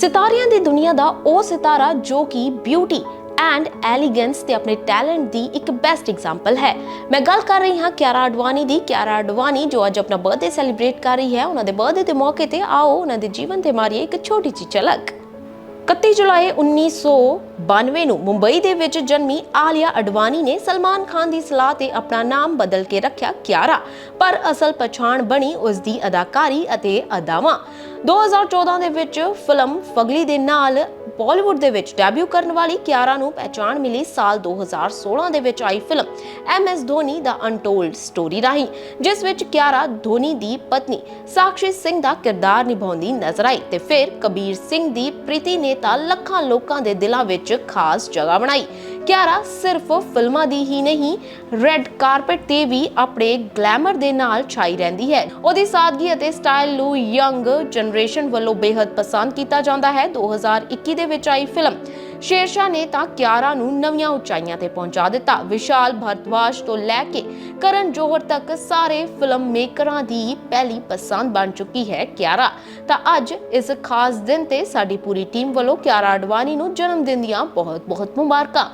ਸਿਤਾਰਿਆਂ ਦੀ ਦੁਨੀਆ ਦਾ ਉਹ ਸਿਤਾਰਾ ਜੋ ਕਿ ਬਿਊਟੀ ਐਂਡ ਐਲੀਗੈਂਸ ਤੇ ਆਪਣੇ ਟੈਲੈਂਟ ਦੀ ਇੱਕ ਬੈਸਟ ਐਗਜ਼ਾਮਪਲ ਹੈ। ਮੈਂ ਗੱਲ ਕਰ ਰਹੀ ਹਾਂ ਕਿਆਰਾ ਅਡਵਾਨੀ ਦੀ। ਕਿਆਰਾ ਅਡਵਾਨੀ ਜੋ ਅੱਜ ਆਪਣਾ ਬਰਥਡੇ ਸੈਲੀਬ੍ਰੇਟ ਕਰ ਰਹੀ ਹੈ। ਉਹਨਾਂ ਦੇ ਬਰਥਡੇ ਦੇ ਮੌਕੇ ਤੇ ਆਓ, ਉਹਨਾਂ ਦੇ ਜੀਵਨ ਤੇ ਮਾਰੀਏ ਇੱਕ ਛੋਟੀ ਜਿਹੀ ਝਲਕ। 31 ਜੁਲਾਈ 1992 ਨੂੰ ਮੁੰਬਈ ਦੇ ਵਿੱਚ ਜਨਮੀ ਆਲੀਆ ਅਡਵਾਨੀ ਨੇ ਸਲਮਾਨ ਖਾਨ ਦੀ ਸਲਾਹ ਤੇ ਆਪਣਾ ਨਾਮ ਬਦਲ ਕੇ ਰੱਖਿਆ ਕਿਆਰਾ, ਪਰ ਅਸਲ ਪਛਾਣ ਬਣੀ ਉਸ ਦੀ ਅਦਾਕਾਰੀ ਅਤੇ ਅਦਾਵਾਂ। 2014 ਦੇ ਵਿੱਚ ਫਿਲਮ ਫਗਲੀ ਦੇ ਨਾਲ ਬਾਲੀਵੁੱਡ ਦੇ ਵਿੱਚ ਡੈਬਿਊ ਕਰਨ ਵਾਲੀ ਕਿਆਰਾ ਨੂੰ ਪਹਿਚਾਣ ਮਿਲੀ ਸਾਲ 2016 ਦੇ ਵਿੱਚ ਆਈ ਫਿਲਮ ਐਮ ਐਸ ਧੋਨੀ ਦਾ ਅਨਟੋਲਡ ਸਟੋਰੀ ਰਾਹੀਂ, ਜਿਸ ਵਿੱਚ ਕਿਆਰਾ ਧੋਨੀ ਦੀ ਪਤਨੀ ਸਾਕਸ਼ੀ ਸਿੰਘ ਦਾ ਕਿਰਦਾਰ ਨਿਭਾਉਂਦੀ ਨਜ਼ਰ ਆਈ ਤੇ ਫਿਰ ਕਬੀਰ ਸਿੰਘ ਦੀ ਪ੍ਰੀਤੀ ਨੇ ਤਾਂ ਲੱਖਾਂ ਲੋਕਾਂ ਦੇ ਦਿਲਾਂ ਵਿੱਚ ਖਾਸ ਜਗ੍ਹਾ ਬਣਾਈ। ਕਿਆਰਾ ਸਿਰਫ ਫਿਲਮਾਂ ਦੀ ਹੀ ਨਹੀਂ ਰੈੱਡ ਕਾਰਪਟ ਤੇ ਵੀ ਆਪਣੇ ਗਲੈਮਰ ਦੇ ਨਾਲ ਛਾਈ ਰਹਿੰਦੀ ਹੈ। ਉਹਦੀ ਸਾਦਗੀ ਅਤੇ ਸਟਾਈਲ ਨੂੰ ਯੰਗ ਜਨਰੇਸ਼ਨ ਵੱਲੋਂ ਬੇहद ਪਸੰਦ ਕੀਤਾ ਜਾਂਦਾ ਹੈ। 2021 ਦੇ ਵਿੱਚ ਆਈ ਫਿਲਮ ਸ਼ੇਰਸ਼ਾਹ ਨੇ ਤਾਂ ਕਿਆਰਾ ਨੂੰ ਨਵੀਆਂ ਉਚਾਈਆਂ ਤੇ ਪਹੁੰਚਾ ਦਿੱਤਾ। ਵਿਸ਼ਾਲ ਭਰਦਵਾਜ ਤੋਂ ਲੈ ਕੇ ਕਰਨ ਜੋਹਰ ਤੱਕ ਸਾਰੇ ਫਿਲਮ ਮੇਕਰਾਂ ਦੀ ਪਹਿਲੀ ਪਸੰਦ ਬਣ ਚੁੱਕੀ ਹੈ ਕਿਆਰਾ। ਤਾਂ ਅੱਜ ਇਸ ਖਾਸ ਦਿਨ ਤੇ ਸਾਡੀ ਪੂਰੀ ਟੀਮ ਵੱਲੋਂ ਕਿਆਰਾ ਅਡਵਾਨੀ ਨੂੰ ਜਨਮ ਦਿਨ ਦੀਆਂ ਬਹੁਤ ਬਹੁਤ ਮੁਬਾਰਕਾਂ।